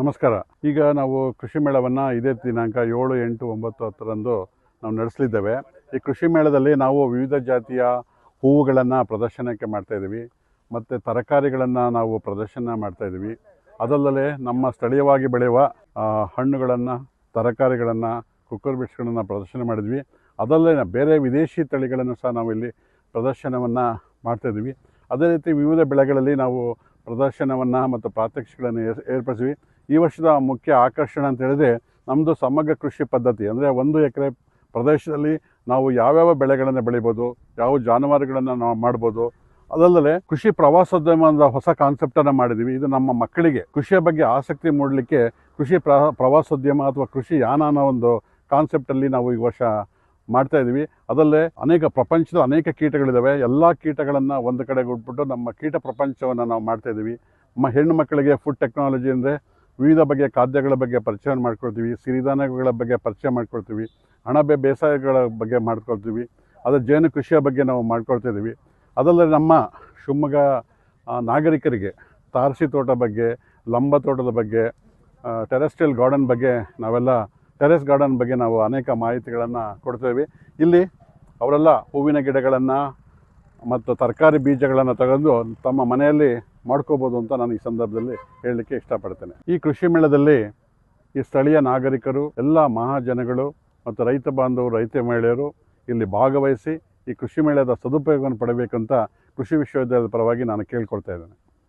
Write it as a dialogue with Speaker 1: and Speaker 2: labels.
Speaker 1: ನಮಸ್ಕಾರ. ಈಗ ನಾವು ಕೃಷಿ ಮೇಳವನ್ನು ಇದೇ ದಿನಾಂಕ ಏಳು, ಎಂಟು, ಒಂಬತ್ತು, ಹತ್ತರಂದು ನಾವು ನಡೆಸಲಿದ್ದೇವೆ. ಈ ಕೃಷಿ ಮೇಳದಲ್ಲಿ ನಾವು ವಿವಿಧ ಜಾತಿಯ ಹೂವುಗಳನ್ನು ಪ್ರದರ್ಶನಕ್ಕೆ ಮಾಡ್ತಾಯಿದ್ದೀವಿ ಮತ್ತು ತರಕಾರಿಗಳನ್ನು ನಾವು ಪ್ರದರ್ಶನ ಮಾಡ್ತಾಯಿದ್ದೀವಿ ಅದಲ್ಲದೆ ನಮ್ಮ ಸ್ಥಳೀಯವಾಗಿ ಬೆಳೆಯುವ ಹಣ್ಣುಗಳನ್ನು, ತರಕಾರಿಗಳನ್ನು, ಕುಕ್ಕರ್ ಬಿಟ್ಸ್ಗಳನ್ನು ಪ್ರದರ್ಶನ ಮಾಡಿದ್ವಿ. ಅದಲ್ಲದೆ ಬೇರೆ ವಿದೇಶಿ ತಳಿಗಳನ್ನು ಸಹ ನಾವು ಇಲ್ಲಿ ಪ್ರದರ್ಶನವನ್ನು ಮಾಡ್ತಾಯಿದ್ವಿ ಅದೇ ರೀತಿ ವಿವಿಧ ಬೆಳೆಗಳಲ್ಲಿ ನಾವು ಪ್ರದರ್ಶನವನ್ನು ಮತ್ತು ಪ್ರಾತ್ಯಕ್ಷಿಕಗಳನ್ನು ಏರ್, ಏರ್ಪಡಿಸಿವಿ. ಈ ವರ್ಷದ ಮುಖ್ಯ ಆಕರ್ಷಣೆ ಅಂತ ಹೇಳಿದ್ರೆ ನಮ್ಮದು ಸಮಗ್ರ ಕೃಷಿ ಪದ್ಧತಿ. ಅಂದರೆ ಒಂದು ಎಕರೆ ಪ್ರದೇಶದಲ್ಲಿ ನಾವು ಯಾವ್ಯಾವ ಬೆಳೆಗಳನ್ನು ಬೆಳಿಬೋದು, ಯಾವ ಜಾನುವಾರುಗಳನ್ನು ನಾವು ಮಾಡ್ಬೋದು. ಅದಲ್ಲದೆ ಕೃಷಿ ಪ್ರವಾಸೋದ್ಯಮ ಅನ್ನೋ ಹೊಸ ಕಾನ್ಸೆಪ್ಟನ್ನು ಮಾಡಿದ್ದೀವಿ ಇದು ನಮ್ಮ ಮಕ್ಕಳಿಗೆ, ಕೃಷಿಯ ಬಗ್ಗೆ ಆಸಕ್ತಿ ಮೂಡಲಿಕ್ಕೆ ಕೃಷಿ ಪ್ರ, ಪ್ರವಾಸೋದ್ಯಮ ಅಥವಾ ಕೃಷಿ ಯಾನ ಅನ್ನೋ ಒಂದು ಕಾನ್ಸೆಪ್ಟಲ್ಲಿ ನಾವು ಈ ವರ್ಷ ಮಾಡ್ತಾ ಇದ್ದೀವಿ. ಅದಲ್ಲೇ ಅನೇಕ ಪ್ರಪಂಚದ ಅನೇಕ ಕೀಟಗಳಿದ್ದಾವೆ ಎಲ್ಲ ಕೀಟಗಳನ್ನು ಒಂದು ಕಡೆ ಉಟ್ಬಿಟ್ಟು ನಮ್ಮ ಕೀಟ ಪ್ರಪಂಚವನ್ನು ನಾವು ಮಾಡ್ತಾ ಇದ್ದೀವಿ. ನಮ್ಮ ಹೆಣ್ಣು ಮಕ್ಕಳಿಗೆ ಫುಡ್ ಟೆಕ್ನಾಲಜಿ ಅಂದರೆ ವಿವಿಧ ಬಗೆಯ ಖಾದ್ಯಗಳ ಬಗ್ಗೆ ಪರಿಚಯ ಮಾಡ್ಕೊಳ್ತೀವಿ. ಸಿರಿಧಾನ್ಯಗಳ ಬಗ್ಗೆ ಪರಿಚಯ ಮಾಡ್ಕೊಳ್ತೀವಿ. ಅಣಬೆ ಬೇಸಾಯಗಳ ಬಗ್ಗೆ ಮಾಡ್ಕೊಳ್ತೀವಿ. ಅದರ ಜೇನು ಕೃಷಿಯ ಬಗ್ಗೆ ನಾವು ಮಾಡ್ಕೊಳ್ತಾ ಇದ್ದೀವಿ. ಅದಲ್ಲದೆ ನಮ್ಮ ಶಿವಮೊಗ್ಗ ನಾಗರಿಕರಿಗೆ ತಾರಸಿ ತೋಟ ಬಗ್ಗೆ, ಲಂಬ ತೋಟದ ಬಗ್ಗೆ ಟೆರೆಸ್ಟ್ರಿಯಲ್ ಗಾರ್ಡನ್ ಬಗ್ಗೆ ನಾವೆಲ್ಲ ಟೆರೆಸ್ ಗಾರ್ಡನ್ ಬಗ್ಗೆ ನಾವು ಅನೇಕ ಮಾಹಿತಿಗಳನ್ನು ಕೊಡ್ತೇವೆ. ಇಲ್ಲಿ ಅವರೆಲ್ಲ ಹೂವಿನ ಗಿಡಗಳನ್ನು ಮತ್ತು ತರಕಾರಿ ಬೀಜಗಳನ್ನು ತಗೊಂಡು ತಮ್ಮ ಮನೆಯಲ್ಲಿ ಮಾಡ್ಕೋಬೋದು ಅಂತ ನಾನು ಈ ಸಂದರ್ಭದಲ್ಲಿ ಹೇಳಲಿಕ್ಕೆ ಇಷ್ಟಪಡ್ತೇನೆ. ಈ ಕೃಷಿ ಮೇಳದಲ್ಲಿ ಈ ಸ್ಥಳೀಯ ನಾಗರಿಕರು, ಎಲ್ಲ ಮಹಾಜನಗಳು ಮತ್ತು ರೈತ ಬಾಂಧವರು, ರೈತ ಮಹಿಳೆಯರು ಇಲ್ಲಿ ಭಾಗವಹಿಸಿ ಈ ಕೃಷಿ ಮೇಳದ ಸದುಪಯೋಗವನ್ನು ಪಡಬೇಕಂತ ಕೃಷಿ ವಿಶ್ವವಿದ್ಯಾಲಯದ ಪರವಾಗಿ ನಾನು ಕೇಳ್ಕೊಳ್ತಾ ಇದ್ದೇನೆ.